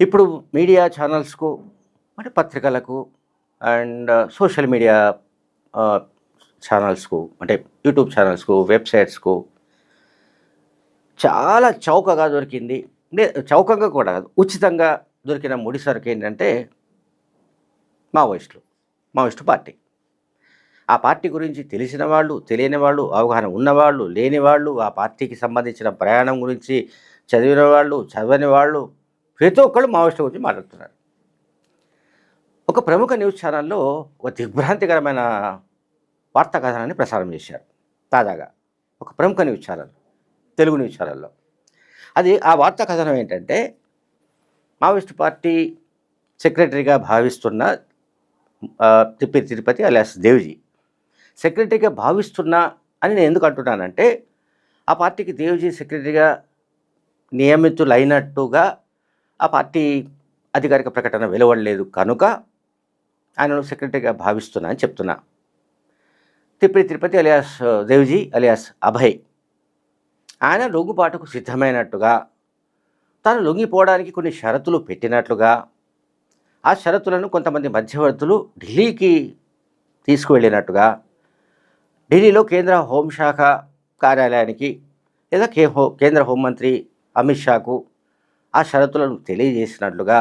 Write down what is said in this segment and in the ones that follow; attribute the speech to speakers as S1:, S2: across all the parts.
S1: ఇప్పుడు మీడియా ఛానల్స్కు అంటే పత్రికలకు అండ్ సోషల్ మీడియా ఛానల్స్కు అంటే యూట్యూబ్ ఛానల్స్కు వెబ్సైట్స్కు చాలా చౌకగా దొరికింది. లే- చౌకగా కూడా కాదు ఉచితంగా దొరికిన ముడి సరుకు ఏంటంటే మావోయిస్టులు మావోయిస్టు పార్టీ. ఆ పార్టీ గురించి తెలిసిన వాళ్ళు తెలియని వాళ్ళు అవగాహన ఉన్నవాళ్ళు లేని వాళ్ళు ఆ పార్టీకి సంబంధించిన ప్రయాణం గురించి చదివిన వాళ్ళు చదవని వాళ్ళు ప్రతి ఒక్కళ్ళు మావోయిస్టు గురించి మాట్లాడుతున్నారు. ఒక ప్రముఖ న్యూస్ ఛానల్లో ఒక దిగ్భ్రాంతికరమైన వార్తా కథనాన్ని ప్రసారం చేశారు. తాజాగా ఒక ప్రముఖ న్యూస్ ఛానల్ తెలుగు న్యూస్ ఛానల్లో. అది ఆ వార్తా కథనం ఏంటంటే మావోయిస్ట్ పార్టీ సెక్రటరీగా భావిస్తున్న తిప్పి తిరుపతి అలియాస్ దేవ్జీ. సెక్రటరీగా భావిస్తున్నా అని నేను ఎందుకు అంటున్నానంటే ఆ పార్టీకి దేవ్జీ సెక్రటరీగా నియమితులైనట్టుగా ఆ పార్టీ అధికారిక ప్రకటన వెలువడలేదు కనుక ఆయనను సెక్రటరీగా భావిస్తున్నా అని చెప్తున్నా. తిప్పి తిరుపతి అలియాస్ దేవ్జీ అలియాస్ అభయ్ ఆయన లొంగుబాటుకు సిద్ధమైనట్టుగా తాను లొంగిపోవడానికి కొన్ని షరతులు పెట్టినట్లుగా ఆ షరతులను కొంతమంది మధ్యవర్తులు ఢిల్లీకి తీసుకువెళ్ళినట్టుగా ఢిల్లీలో కేంద్ర హోంశాఖ కార్యాలయానికి లేదా కే హో కేంద్ర హోంమంత్రి అమిత్ షాకు ఆ షరతులను తెలియజేసినట్లుగా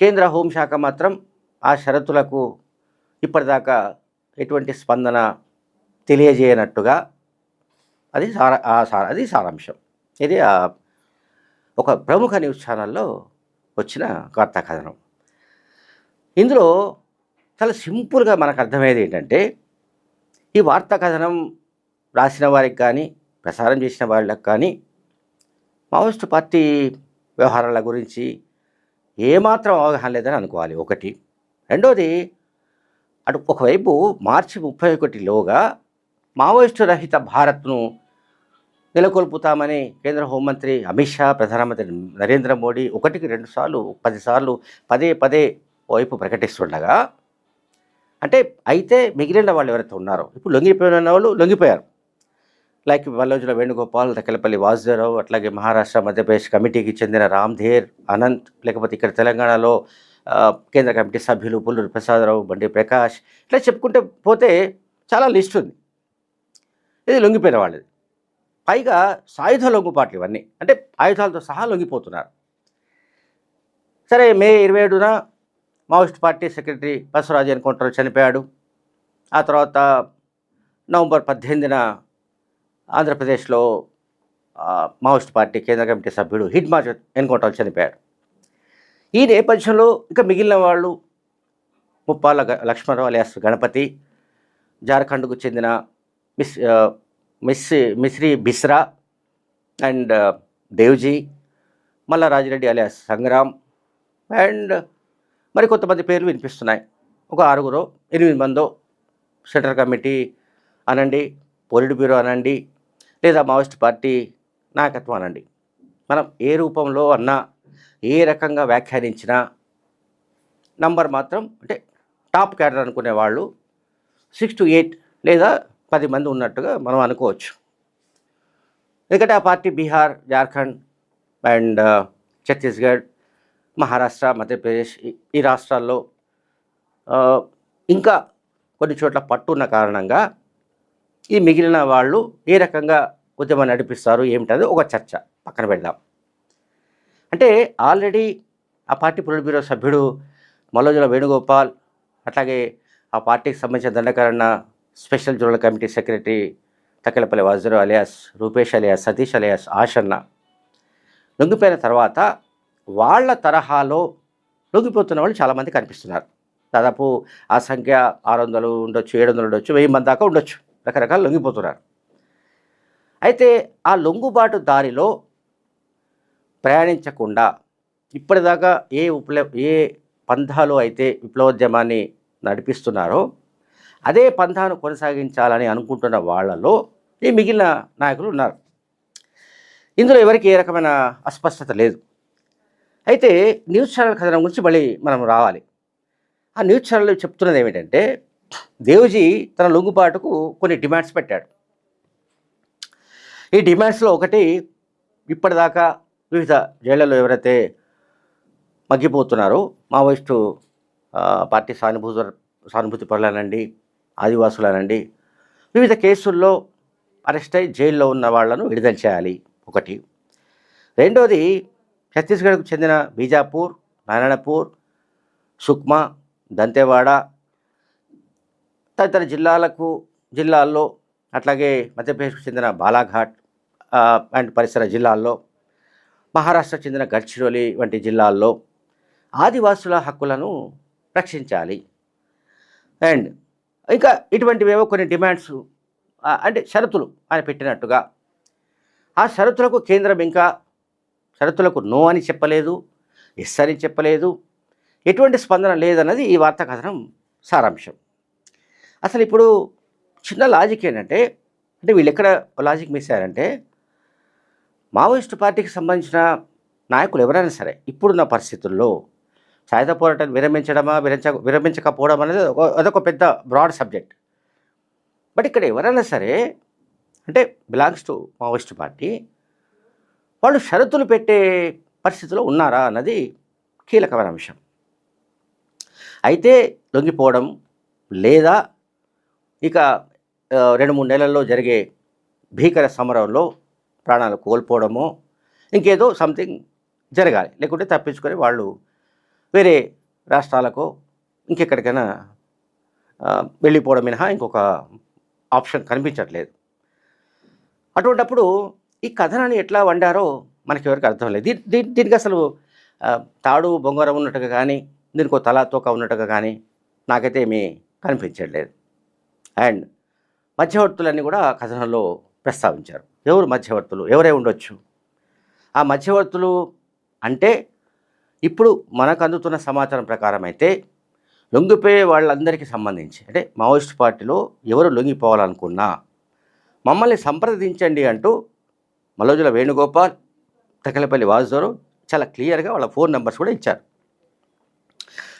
S1: కేంద్ర హోంశాఖ మాత్రం ఆ షరతులకు ఇప్పటిదాకా ఎటువంటి స్పందన తెలియజేయనట్టుగా అది సార సార అది సారాంశం. ఇది ఒక ప్రముఖ న్యూస్ ఛానల్లో వచ్చిన వార్తా కథనం ఇందులో చాలా సింపుల్గా మనకు అర్థమయ్యేది ఏంటంటే ఈ వార్తా కథనం రాసిన వారికి కానీ ప్రసారం చేసిన వాళ్ళకి కానీ మావోయిస్టు పార్టీ వ్యవహారాల గురించి ఏమాత్రం అవగాహన లేదని అనుకోవాలి. ఒకటి. రెండోది అటు ఒకవైపు మార్చి ముప్పై ఒకటిలోగా మావోయిస్టు రహిత భారత్ను నెలకొల్పుతామని కేంద్ర హోంమంత్రి అమిత్ షా ప్రధానమంత్రి నరేంద్ర మోడీ ఒకటికి రెండు సార్లు పదిసార్లు పదే పదే వైపు ప్రకటిస్తుండగా అంటే అయితే మిగిలిన వాళ్ళు ఎవరైతే ఉన్నారో ఇప్పుడు లొంగిపోయిన వాళ్ళు లొంగిపోయారు. లైక్ వల్లోజుల వేణుగోపాల్ తక్కలపల్లి వాసుదేవరావు అట్లాగే మహారాష్ట్ర మధ్యప్రదేశ్ కమిటీకి చెందిన రామ్ధేర్ అనంత్ లేకపోతే ఇక్కడ తెలంగాణలో కేంద్ర కమిటీ సభ్యులు పుల్లూరు ప్రసాదరావు బండి ప్రకాష్ ఇట్లా చెప్పుకుంటే పోతే చాలా లిస్ట్ ఉంది. ఇది లొంగిపోయిన వాళ్ళది. పైగా సాయుధ లొంగుపాట్లు ఇవన్నీ. అంటే ఆయుధాలతో సహా లొంగిపోతున్నారు. సరే మే ఇరవై ఏడున మావోయిస్ట్ పార్టీ సెక్రటరీ బసవరాజు ఎన్కౌంటర్లో చనిపోయాడు. ఆ తర్వాత నవంబర్ పద్దెనిమిదిన ఆంధ్రప్రదేశ్లో మావోయిస్ట్ పార్టీ కేంద్ర కమిటీ సభ్యుడు హిట్ హిడ్మాజ్ ఎన్కౌంటర్ చనిపోయాడు. ఈ నేపథ్యంలో ఇంకా మిగిలిన వాళ్ళు ముప్పాల లక్ష్మణరావు అలియాస్ గణపతి జార్ఖండ్కు చెందిన మిస్ మిస్ Misri Besra and Devji Malla Rajireddy alias Sangram and మరి కొంతమంది పేర్లు వినిపిస్తున్నాయి. ఒక ఆరుగురు ఎనిమిది మందో సెంట్రల్ కమిటీ అనండి పోలిట్ బ్యూరో అనండి లేదా మావోయిస్ట్ పార్టీ నాయకత్వం అనండి. మనం ఏ రూపంలో అన్నా ఏ రకంగా వ్యాఖ్యానించినా నంబర్ మాత్రం అంటే టాప్ క్యాడర్ అనుకునే వాళ్ళు సిక్స్ టు ఎయిట్ లేదా పది మంది ఉన్నట్టుగా మనం అనుకోవచ్చు. ఎందుకంటే ఆ పార్టీ బీహార్ జార్ఖండ్ అండ్ ఛత్తీస్గఢ్ మహారాష్ట్ర మధ్యప్రదేశ్ ఈ- రాష్ట్రాల్లో ఇంకా కొన్ని చోట్ల పట్టున్న కారణంగా ఈ మిగిలిన వాళ్ళు ఏ రకంగా ఉద్యమం నడిపిస్తారు ఏమిటది ఒక చర్చ. పక్కన పెడదాం. అంటే ఆల్రెడీ ఆ పార్టీ పొలిట్ బ్యూరో సభ్యుడు మల్లోజుల వేణుగోపాల్ అట్లాగే ఆ పార్టీకి సంబంధించిన Dandakaranya special zonal committee secretary Takkalapalli Vajurao alias Rupesh alias Satish alias Ashanna లొంగిపోయిన తర్వాత వాళ్ళ తరహాలో లొంగిపోతున్న వాళ్ళు చాలామంది కనిపిస్తున్నారు. దాదాపు ఆ సంఖ్య ఆరు వందలు ఉండొచ్చు ఏడు వందలు ఉండొచ్చు వెయ్యి మంది దాకా ఉండొచ్చు. రకరకాలు లొంగిపోతున్నారు. అయితే ఆ లొంగుబాటు దారిలో ప్రయాణించకుండా ఇప్పటిదాకా ఏ ఉపల ఏ పంథాలు అయితే విప్లవోద్యమాన్ని నడిపిస్తున్నారో అదే పంథాను కొనసాగించాలని అనుకుంటున్న వాళ్ళలో ఈ మిగిలిన నాయకులు ఉన్నారు. ఇందులో ఎవరికి ఏ రకమైన అస్పష్టత లేదు. అయితే న్యూస్ ఛానల్ కథనం గురించి మళ్ళీ మనం రావాలి. ఆ న్యూస్ ఛానల్ చెప్తున్నది ఏమిటంటే దేవుజీ తన లొంగుబాటుకు కొన్ని డిమాండ్స్ పెట్టాడు. ఈ డిమాండ్స్లో ఒకటి ఇప్పటిదాకా వివిధ జైళ్ళలో ఎవరైతే మగ్గిపోతున్నారో మావోయిస్టు పార్టీ సానుభూతి సానుభూతి పరులనండి ఆదివాసులనండి వివిధ కేసుల్లో అరెస్ట్ అయి జైల్లో ఉన్న వాళ్ళను విడుదల చేయాలి. ఒకటి. రెండోది ఛత్తీస్గఢ్కు చెందిన బీజాపూర్ నారాయణపూర్ సుక్మా దంతేవాడ తదితర జిల్లాలకు జిల్లాల్లో అట్లాగే మధ్యప్రదేశ్కు చెందిన బాలాఘాట్ అండ్ పరిసర జిల్లాల్లో మహారాష్ట్రకు చెందిన గడ్చిరోలి వంటి జిల్లాల్లో ఆదివాసుల హక్కులను రక్షించాలి. అండ్ ఇంకా ఇటువంటివేవో కొన్ని డిమాండ్స్ అంటే షరతులు ఆయన పెట్టినట్టుగా. ఆ షరతులకు కేంద్రం ఇంకా షరతులకు నో అని చెప్పలేదు ఎస్ అని చెప్పలేదు. ఎటువంటి స్పందన లేదన్నది ఈ వార్తా కథనం సారాంశం. అసలు ఇప్పుడు చిన్న లాజిక్ ఏంటంటే అంటే వీళ్ళు ఎక్కడ లాజిక్ మిస్ అయ్యారంటే మావోయిస్టు పార్టీకి సంబంధించిన నాయకులు ఎవరైనా సరే ఇప్పుడున్న పరిస్థితుల్లో సాయుధ పోరాటాన్ని విరమించడమా విరమించ విరమించకపోవడం అనేది ఒక- అదొక పెద్ద బ్రాడ్ సబ్జెక్ట్ బట్ ఇక్కడ ఎవరైనా సరే అంటే బిలాంగ్స్ టు మావోయిస్ట్ పార్టీ వాళ్ళు షరతులు పెట్టే పరిస్థితిలో ఉన్నారా అన్నది కీలకమైన అంశం అయితే లొంగిపోవడం లేదా ఇక రెండు మూడు నెలల్లో జరిగే భీకర సమరంలో ప్రాణాలు కోల్పోవడమో ఇంకేదో సంథింగ్ జరగాలి. లేకుంటే తప్పించుకొని వాళ్ళు వేరే రాష్ట్రాలకో ఇంకెక్కడికైనా వెళ్ళిపోవడం మినహా ఇంకొక ఆప్షన్ కనిపించట్లేదు. అటువంటప్పుడు ఈ కథనాన్ని ఎట్లా వండారో మనకి ఎవరికి అర్థం లేదు. దీ దీనికి అసలు తాడు బొంగరం ఉన్నట్టుగా కానీ దీనికి తలా తల తోక ఉన్నట్టుగా కానీ నాకైతే ఏమీ కనిపించట్లేదు. అండ్ మధ్యవర్తులన్నీ కూడా కథనంలో ప్రస్తావించారు. ఎవరు మధ్యవర్తులు? ఎవరే ఉండొచ్చు? ఆ మధ్యవర్తులు అంటే ఇప్పుడు మనకు అందుతున్న సమాచారం ప్రకారం అయితే లొంగిపోయే వాళ్ళందరికీ సంబంధించి అంటే మావోయిస్ట్ పార్టీలో ఎవరు లొంగిపోవాలనుకున్నా మమ్మల్ని సంప్రదించండి అంటూ మలోజుల వేణుగోపాల్ తకలపల్లి వాసుదేవరు చాలా క్లియర్గా వాళ్ళ ఫోన్ నెంబర్స్ కూడా ఇచ్చారు.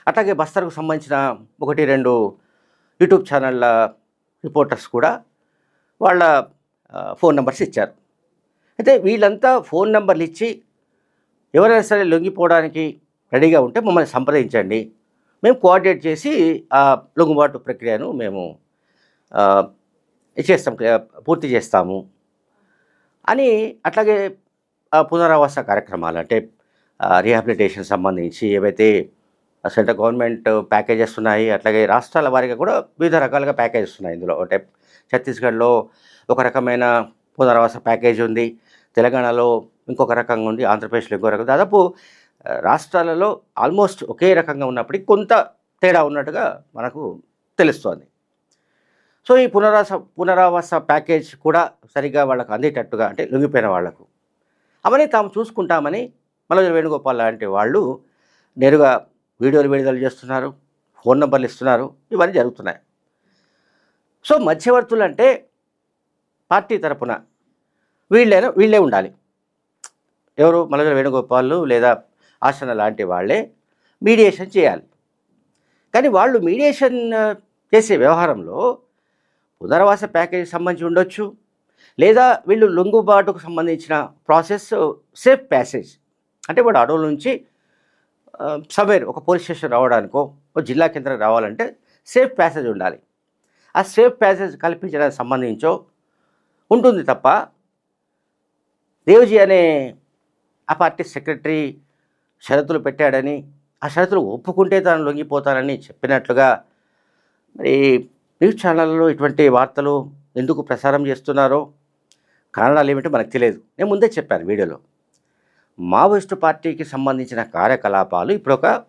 S1: అట్లాగే బస్తర్కు సంబంధించిన ఒకటి రెండు యూట్యూబ్ ఛానళ్ళ రిపోర్టర్స్ కూడా వాళ్ళ ఫోన్ నెంబర్స్ ఇచ్చారు. అయితే వీళ్ళంతా ఫోన్ నెంబర్లు ఇచ్చి ఎవరైనా సరే లొంగిపోవడానికి రెడీగా ఉంటే మమ్మల్ని సంప్రదించండి. మేము కోఆర్డినేట్ చేసి ఆ లొంగుబాటు ప్రక్రియను మేము చేస్తాం పూర్తి చేస్తాము అని అట్లాగే పునరావాస కార్యక్రమాలు అంటే రీహాబిలిటేషన్ సంబంధించి ఏవైతే సెంట్రల్ గవర్నమెంట్ ప్యాకేజెస్ ఉన్నాయి. అట్లాగే రాష్ట్రాల వారిగా కూడా వివిధ రకాలుగా ప్యాకేజెస్ ఉన్నాయి ఇందులో. అంటే ఛత్తీస్గఢ్లో ఒక రకమైన పునరావాస ప్యాకేజ్ ఉంది. తెలంగాణలో ఇంకొక రకంగా ఉంది. ఆంధ్రప్రదేశ్లో ఇంకో రకం దాదాపు రాష్ట్రాలలో ఆల్మోస్ట్ ఒకే రకంగా ఉన్నప్పటికీ కొంత తేడా ఉన్నట్టుగా మనకు తెలుస్తోంది. సో ఈ పునరావాస పునరావాస ప్యాకేజ్ కూడా సరిగ్గా వాళ్ళకు అందేటట్టుగా అంటే లొంగిపోయిన వాళ్ళకు. అవన్నీ తాము చూసుకుంటామని మళ్ళీ వేణుగోపాల్ లాంటి వాళ్ళు నేరుగా వీడియోలు విడుదల చేస్తున్నారు ఫోన్ నెంబర్లు ఇస్తున్నారు ఇవన్నీ జరుగుతున్నాయి. సో మధ్యవర్తులు అంటే పార్టీ తరపున వీళ్ళైనా వీళ్ళే ఉండాలి. ఎవరు మలగల వేణుగోపాల్ లేదా ఆసన లాంటి వాళ్ళే మీడియేషన్ చేయాలి. కానీ వాళ్ళు మీడియేషన్ చేసే వ్యవహారంలో పునరావాస ప్యాకేజీ సంబంధించి ఉండొచ్చు లేదా వీళ్ళు లొంగుబాటుకు సంబంధించిన ప్రాసెస్ సేఫ్ ప్యాసేజ్. అంటే వాడు అడవుల నుంచి సవేర్ ఒక పోలీస్ స్టేషన్ రావడానికో ఒక జిల్లా కేంద్రం రావాలంటే సేఫ్ ప్యాసేజ్ ఉండాలి. ఆ సేఫ్ ప్యాసేజ్ కల్పించడానికి సంబంధించో ఉంటుంది తప్ప దేవ్జీ అనే ఆ పార్టీ సెక్రటరీ షరతులు పెట్టాడని ఆ షరతులు ఒప్పుకుంటే తాను లొంగిపోతానని చెప్పినట్లుగా మరి న్యూస్ ఛానళ్ళలో ఇటువంటి వార్తలు ఎందుకు ప్రసారం చేస్తున్నారో కారణాలు ఏమిటో మనకు తెలియదు. నేను ముందే చెప్పాను వీడియోలో. మావోయిస్టు పార్టీకి సంబంధించిన కార్యకలాపాలు ఇప్పుడు ఒక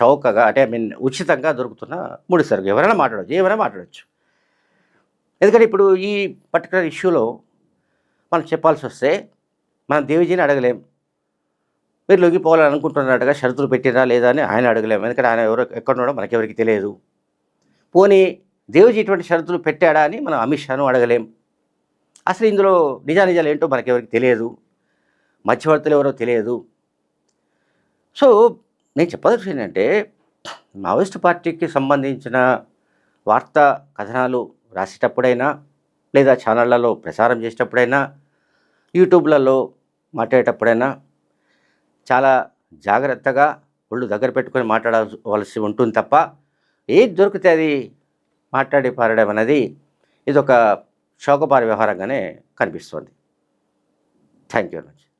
S1: చౌకగా అంటే ఐ మీన్ ఉచితంగా దొరుకుతున్న ముడి సరుకు. ఎవరైనా మాట్లాడవచ్చు ఏమైనా మాట్లాడవచ్చు ఎందుకంటే ఇప్పుడు ఈ పర్టికులర్ ఇష్యూలో మనం చెప్పాల్సి వస్తే మనం దేవిజీని అడగలేం. మీరు లొంగిపోవాలని అనుకుంటున్నట్టుగా షరతులు పెట్టినా లేదా అని ఆయన అడగలేము ఎందుకంటే ఆయన ఎవరు ఎక్కడ మనకి మనకెవరికి తెలియదు. పోనీ దేవిజీ ఇటువంటి షరతులు పెట్టాడా అని మనం అమిత్ షాను అడగలేం. అసలు ఇందులో నిజానిజాలు ఏంటో మనకెవరికి తెలియదు. మధ్యవర్తులు ఎవరో తెలియదు. సో నేను చెప్పదలుచు ఏంటంటే మావోయిస్ట్ పార్టీకి సంబంధించిన వార్తా కథనాలు రాసేటప్పుడైనా లేదా ఛానళ్ళలో ప్రసారం చేసేటప్పుడైనా యూట్యూబ్లలో మాట్లాడేటప్పుడైనా చాలా జాగ్రత్తగా ఒళ్ళు దగ్గర పెట్టుకొని మాట్లాడవలసి ఉంటుంది తప్ప ఏది దొరికితే అది మాట్లాడి పారడం అనేది ఇది ఒక వ్యవహారంగానే కనిపిస్తుంది. Thank you very much.